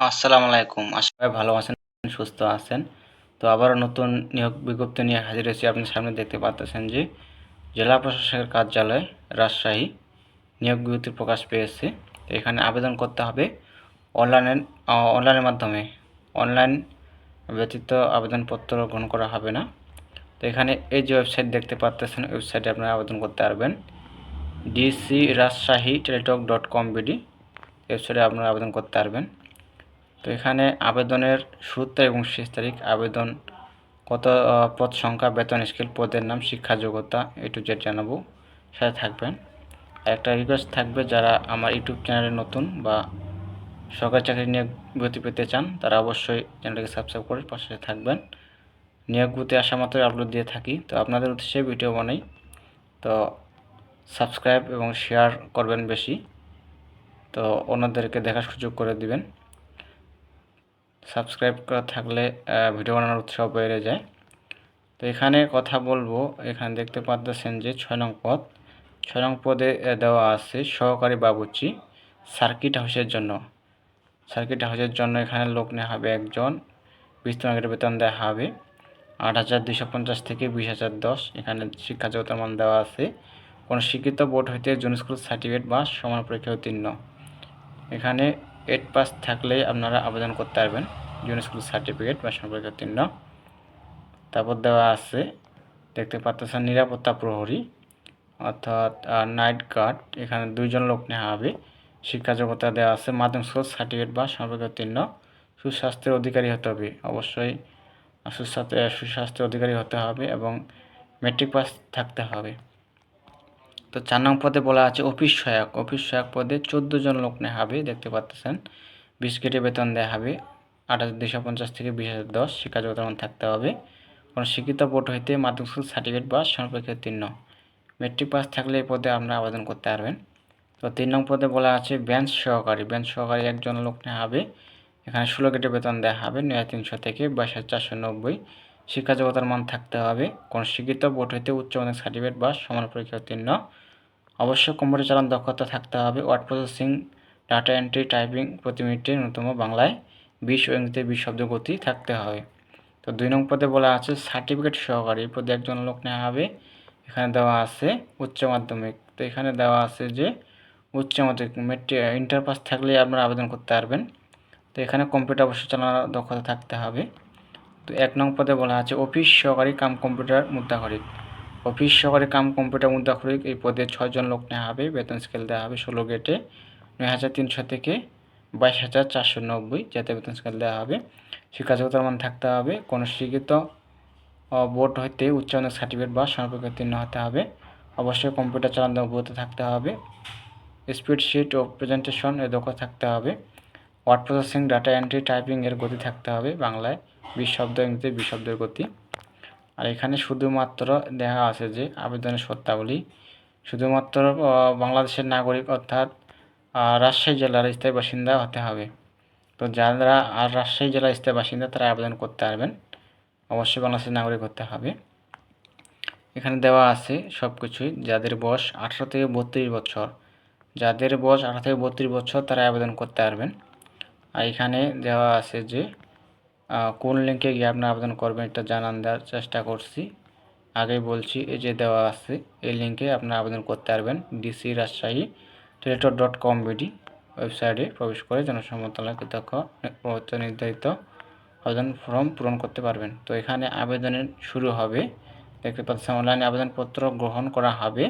আসসালামু আলাইকুম। আশা করি ভালো আছেন, সুস্থ আছেন। তো আবারও নতুন নিয়োগ বিজ্ঞপ্তি নিয়ে হাজির হয়েছি। আপনি সামনে দেখতে পাচ্ছেন যে জেলা প্রশাসকের কার্যালয় রাজশাহী নিয়োগ বিজ্ঞপ্তি প্রকাশ পেয়েছে। তো এখানে আবেদন করতে হবে অনলাইনে অনলাইনের মাধ্যমে। অনলাইন ব্যতীত আবেদনপত্র গ্রহণ করা হবে না। তো এখানে এই যে ওয়েবসাইট দেখতে পাচ্ছেন ওয়েবসাইটে আপনারা আবেদন করতে পারবেন। DC Rajshahi Teletalk dot com BD. ওয়েবসাইটে আপনারা আবেদন করতে পারবেন। তো এখানে আবেদনের শুরু তারিখ এবং শেষ তারিখ, আবেদন কত পদ সংখ্যা, বেতন, স্কেল, পদের নাম, শিক্ষা যোগ্যতা টু জেড জানাব। সাথে থাকবেন। একটা রিকোয়েস্ট থাকবে, যারা আমার ইউটিউব চ্যানেলে নতুন বা সরকারি চাকরি নিয়োগ গতি পেতে চান, তারা অবশ্যই চ্যানেলটাকে সাবস্ক্রাইব করে পাশে থাকবেন। নিয়োগ গতি আসা মাত্রই আপলোড দিয়ে থাকি। তো আপনাদের উদ্দেশ্যে ভিডিও বানাই। তো সাবস্ক্রাইব এবং শেয়ার করবেন বেশি। তো অন্যদেরকে দেখার সুযোগ করে দিবেন। সাবস্ক্রাইব করা থাকলে ভিডিও বানানোর উৎসাহ বেড়ে যায়। তো এখানে কথা বলব, এখানে দেখতে পাচ্ছেন যে ছয় নং পদ। ছয় নং পদে দেওয়া আছে, সহকারী বাবুচি সার্কিট হাউসের জন্য। সার্কিট হাউসের জন্য এখানে লোক নেওয়া হবে একজন, বিশ টাকার বেতন দেওয়া হবে। আট হাজার দুশো পঞ্চাশ থেকে বিশ হাজার দশ, এখানে শিক্ষা মান দেওয়া আছে। কোনো শিক্ষিত বোর্ড হইতে জুন স্কুল সার্টিফিকেট বা সমান পরীক্ষা উত্তীর্ণ। এখানে এইট পাস থাকলে আপনারা আবেদন করতে পারবেন। জুন স্কুল সার্টিফিকেট বা সম্পর্কে উত্তীর্ণ তারপর দেওয়া আছে, দেখতে পাচ্ছেন নিরাপত্তা প্রহরী, অর্থাৎ নাইট গার্ড এখানে দুইজন লোক নেওয়া হবে। শিক্ষা যোগ্যতা দেওয়া আছে, মাধ্যমিক স্কুল সার্টিফিকেট বা সম্পর্কে উত্তীর্ণ সুস্বাস্থ্যের অধিকারী হতে হবে, অবশ্যই, সুস্বাস্থ্য, সুস্বাস্থ্যের অধিকারী হতে হবে এবং মেট্রিক পাস থাকতে হবে। তো চার নং পদে বলা আছে অফিস সহায়ক। অফিস সহায়ক পদে চোদ্দ জন লোক নেওয়া হবে, দেখতে পাচ্ছেন বিশ কেটে বেতন দেওয়া হবে আট হাজার দুশো পঞ্চাশ থেকে বিশ হাজার দশ শিক্ষা যোগ্যতা থাকতে হবে। কোনো শিক্ষিত বোর্ড হইতে মাধ্যমিক স্কুল সার্টিফিকেট বা সমপরীক্ষা উত্তীর্ণ মেট্রিক পাস থাকলে এই পদে আপনারা আবেদন করতে পারবেন। তো তিন নং পদে বলা আছে বেঞ্চ সহকারী। বেঞ্চ সহকারী একজন লোক নেওয়া হবে। এখানে ষোলো কেটে বেতন দেওয়া হবে, নয় তিনশো থেকে বাইশ হাজার চারশো নব্বই। শিক্ষা যোগ্যতার মান থাকতে হবে। কোন শিক্ষিত বোর্ড হইতে উচ্চ মাধ্যমিক সার্টিফিকেট বা সমান পরীক্ষা উত্তীর্ণ। অবশ্যই কম্পিউটার চালান দক্ষতা থাকতে হবে। Word processing data entry typing প্রতি মিনিটে ন্যূনতম বাংলায় বিশ ও ইংরেজিতে বিশ শব্দ গতি থাকতে হবে। তো দুই নং পদে বলা আছে সার্টিফিকেট সহকারে সহকারী পদে একজন লোক নেওয়া হবে। এখানে দেওয়া আছে উচ্চ মাধ্যমিক। তো এখানে দেওয়া আছে যে উচ্চ মাধ্যমিক মেট্রি ইন্টার পাস থাকলে আপনারা আবেদন করতে পারবেন। তো এখানে কম্পিউটার অবশ্যই চালানোর দক্ষতা থাকতে হবে। তো এক নং পদে বলা আছে, অফিস সহকারী কাম কম্পিউটার মুদ্রাখরিক অফিস সহকারী কাম কম্পিউটার মুদ্রাখরিক এই পদে ছয়জন লোক নেওয়া হবে, বেতন স্কেল দেওয়া হবে ষোলো গেটে, নয় হাজার তিনশো থেকে বাইশ হাজার চারশো নব্বই যাতে বেতন স্কেল দেওয়া হবে। শিক্ষাযোগ্যতার মান থাকতে হবে কোনো শিক্ষিত বোর্ড হইতে উচ্চ মাধ্যমিক সার্টিফিকেট বা সনপেক্ষ উত্তীর্ণ হতে হবে। অবশ্যই কম্পিউটার চালানো অভিজ্ঞতা থাকতে হবে। স্পিডশিট ও প্রেজেন্টেশন এর দক্ষ থাকতে হবে। Word processing data entry typing এর গতি থাকতে হবে বাংলায়। বিশ শব্দ ইংরেজিতে বিশ শব্দের গতি। আর এখানে শুধুমাত্র দেখা আছে যে আবেদনের সত্যাবলী শুধুমাত্র বাংলাদেশের নাগরিক অর্থাৎ রাজশাহী জেলার স্থায়ী বাসিন্দা হতে হবে। তো যারা আর রাজশাহী জেলার স্থায়ী বাসিন্দা তারা আবেদন করতে পারবেন। অবশ্যই বাংলাদেশের নাগরিক হতে হবে। এখানে দেওয়া আছে সব কিছুই যাদের বয়স আঠারো থেকে বত্রিশ বছর। যাদের বয়স আঠারো থেকে বত্রিশ বছর তারা আবেদন করতে পারবেন। আর এখানে দেওয়া আছে যে কোন লিঙ্কে গিয়ে আপনি আবেদন করবেন এটা জানান দেওয়ার চেষ্টা করছি। আগেই বলছি, এই যে দেওয়া আছে, এই লিঙ্কে আপনি আবেদন করতে পারবেন। DC Rajshahi Teletalk dot com BD ওয়েবসাইটে প্রবেশ করে জনসম্মতলা কৃতজ্ঞ নির্ধারিত আবেদন ফর্ম পূরণ করতে পারবেন। তো এখানে আবেদনের শুরু হবে, দেখতে পাচ্ছেন অনলাইনে আবেদনপত্র গ্রহণ করা হবে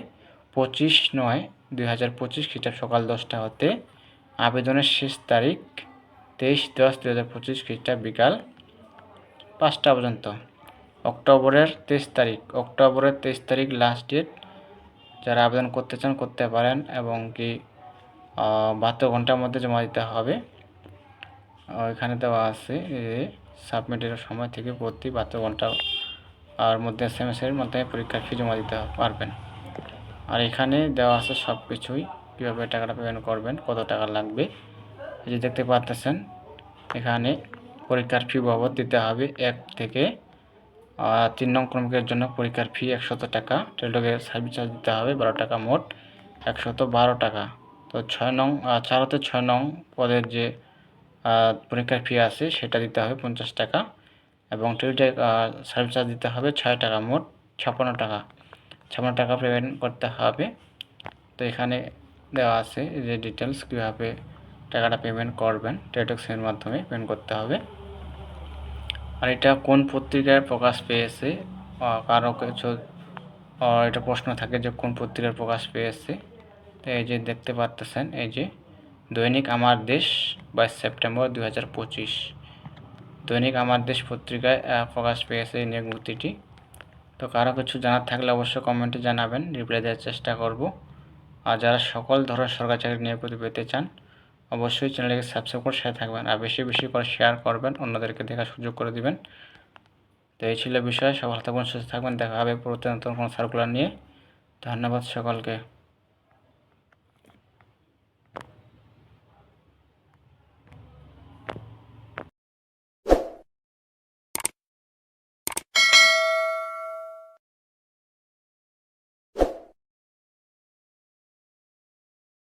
পঁচিশ নয় দুই হাজার পঁচিশ খ্রিস্টাব্দ সকাল দশটা হতে। আবেদনের শেষ তারিখ তেইশ দশ দু হাজার পঁচিশ খ্রিস্টাব্দ বিকাল পাঁচটা পর্যন্ত। অক্টোবরের তেইশ তারিখ। অক্টোবরের তেইশ তারিখ লাস্ট ডেট যারা আবেদন করতে চান, করতে পারেন এবং কি বাহাত্তর ঘণ্টার মধ্যে জমা দিতে হবে। এখানে দেওয়া আছে সাবমিটের সময় থেকে প্রতি বাহাত্তর ঘণ্টা আর মধ্যে এস এম মাধ্যমে পরীক্ষার ফি জমা দিতে পারবেন। আর এখানে দেওয়া আছে সব কিছুই কীভাবে টাকাটা পেমেন্ট করবেন, কত টাকা লাগবে এই যে দেখতে পাচ্ছেন এখানে পরীক্ষার ফি বাবদ দিতে হবে এক থেকে তিন নং ক্রমিকের জন্য পরীক্ষার ফি একশত টাকা টেলটকে সার্ভিস চার্জ দিতে হবে বারো টাকা মোট একশত বারো টাকা। তো ছয় নং চার হতে ছয় নং পদের যে পরীক্ষার ফি আছে সেটা দিতে হবে পঞ্চাশ টাকা এবং টেলিটক সার্ভিস চার্জ দিতে হবে ছয় টাকা মোট ছাপ্পান্ন টাকা। ছাপ্পান্ন টাকা পেমেন্ট করতে হবে। তো এখানে দেওয়া আছে যে ডিটেলস কীভাবে টাকাটা পেমেন্ট করবেন টেলিটক সিমের মাধ্যমে পেমেন্ট করতে হবে। আর এটা কোন পত্রিকায় প্রকাশ পেয়েছে? কারও কিছু এটা প্রশ্ন থাকে যে কোন পত্রিকার প্রকাশ পেয়েছে? তো এই যে দেখতে পাচ্তেছেন এই যে দৈনিক আমার দেশ বাইশ সেপ্টেম্বর দুই হাজার পঁচিশ। দৈনিক আমার দেশ পত্রিকায় প্রকাশ পেয়েছে এই নিয়োগ ভর্তিটি তো কারও কিছু জানার থাকলে অবশ্যই কমেন্টে জানাবেন রিপ্লাই দেওয়ার চেষ্টা করব। আর যারা সকল ধরনের সরকারি চাকরি নিয়োগ পেতে চান অবশ্যই চ্যানেলটাকে সাবস্ক্রাইব করে সাথে থাকবেন আর বেশি বেশি করে শেয়ার করবেন, অন্যদেরকে দেখার সুযোগ করে দিবেন। তো এই ছিল বিষয়। সব ভালো থাকবেন, সুস্থ থাকবেন। দেখা হবে পরবর্তী নতুন কোনো সার্কুলার নিয়ে। ধন্যবাদ সকলকে।